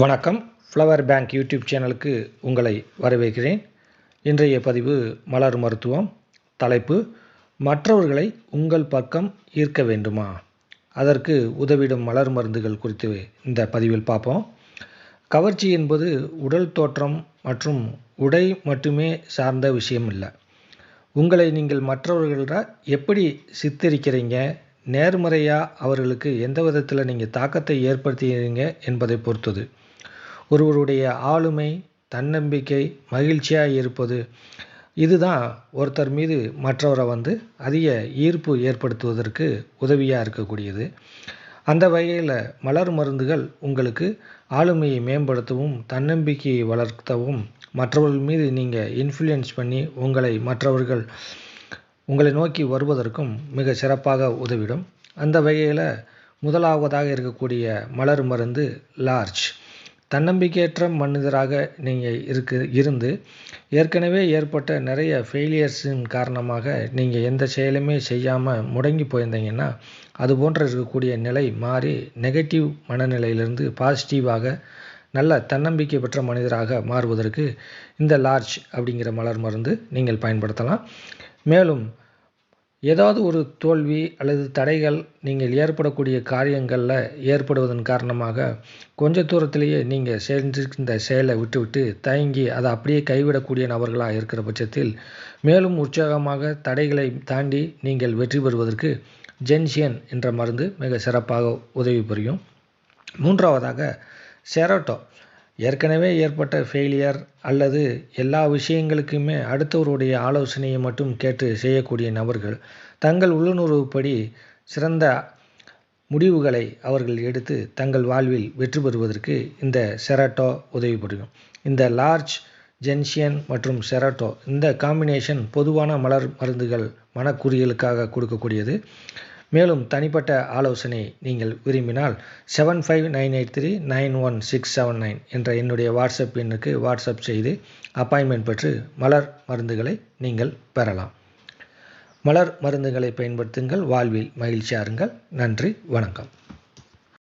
வணக்கம். Flower bank YouTube சேனலுக்கு உங்களை வரவேற்கிறேன். இன்றைய பதிவு மலர் மருத்துவம் தலைப்பு மற்றவர்களை உங்கள் பக்கம் ஈர்க்க வேண்டுமா? அதற்கு உதவிடும் மலர் மருந்துகள் குறித்து இந்த பதிவில் பார்ப்போம். கவர்ச்சி என்பது உடல் தோற்றம் மற்றும் உடை மட்டுமே சார்ந்த விஷயம் இல்லை உங்களை நீங்கள் மற்றவர்கள எப்படி சித்தரிக்கிறீங்க? நேர்மறையாக அவர்களுக்கு எந்த விதத்தில் நீங்கள் தாக்கத்தை ஏற்படுத்துகிறீங்க என்பதை பொறுத்தது. ஒருவருடைய ஆளுமை தன்னம்பிக்கை மகிழ்ச்சியாக இருப்பது. இதுதான் ஒருத்தர் மீது மற்றவரை வந்து அதிக ஈர்ப்பு ஏற்படுத்துவதற்கு உதவியாக இருக்கக்கூடியது. அந்த வகையில் மலர் மருந்துகள் உங்களுக்கு ஆளுமையை மேம்படுத்தவும் தன்னம்பிக்கையை வளர்த்தவும் மற்றவர்கள் மீது நீங்கள் இன்ஃப்ளூயன்ஸ் பண்ணி உங்களை மற்றவர்கள் உங்களை நோக்கி வருவதற்கும் மிக சிறப்பாக உதவிடும். அந்த வகையில் முதலாவதாக இருக்கக்கூடிய மலர் மருந்து லார்ஜ் தன்னம்பிக்கையற்ற மனிதராக நீங்கள் இருக்கு இருந்து ஏற்கனவே ஏற்பட்ட நிறைய ஃபெயிலியர்ஸின் காரணமாக நீங்கள் எந்த செயலுமே செய்யாமல் முடங்கி போயிருந்தீங்கன்னா அது போன்ற இருக்கக்கூடிய நிலை மாறி நெகட்டிவ் மனநிலையிலிருந்து பாசிட்டிவாக நல்ல தன்னம்பிக்கை பெற்ற மனிதராக மாறுவதற்கு இந்த லார்ஜ் அப்படிங்கிற மலர் மருந்து நீங்கள் பயன்படுத்தலாம். மேலும் ஏதாவது ஒரு தோல்வி அல்லது தடைகள் நீங்கள் ஏற்படக்கூடிய காரியங்களில் ஏற்படுவதன் காரணமாக கொஞ்ச தூரத்திலேயே நீங்கள் செஞ்சிருந்த செயலை விட்டுவிட்டு தயங்கி அதை அப்படியே கைவிடக்கூடிய நபர்களாக இருக்கிற பட்சத்தில் மேலும் உற்சாகமாக தடைகளை தாண்டி நீங்கள் வெற்றி பெறுவதற்கு ஜென்சியன் என்ற மருந்து மிக சிறப்பாக உதவி புரியும். மூன்றாவதாக செரோட்டோ. ஏற்கனவே ஏற்பட்ட ஃபெயிலியர் அல்லது எல்லா விஷயங்களுக்குமே அடுத்தவருடைய ஆலோசனையை மட்டும் கேட்டு செய்யக்கூடிய நபர்கள் தங்கள் உள்ளுணர்வுப்படி சிறந்த முடிவுகளை அவர்கள் எடுத்து தங்கள் வாழ்வில் வெற்றி பெறுவதற்கு இந்த செராட்டோ உதவி புரியும். இந்த லார்ஜ் ஜென்ஷியன் மற்றும் செராட்டோ இந்த காம்பினேஷன் பொதுவான மலர் மருந்துகள் மனக்குறிகளுக்காக கொடுக்கக்கூடியது. மேலும் தனிப்பட்ட ஆலோசனை நீங்கள் விரும்பினால் seven five nine eight three nine one six seven nine என்ற என்னுடைய வாட்ஸ்அப் எண்ணுக்கு வாட்ஸ்அப் செய்து அப்பாயின்மெண்ட் பெற்று மலர் மருந்துகளை நீங்கள் பெறலாம். மலர் மருந்துகளை பயன்படுத்துங்கள். வாழ்வில் மகிழ்ச்சியாருங்கள் நன்றி. வணக்கம்.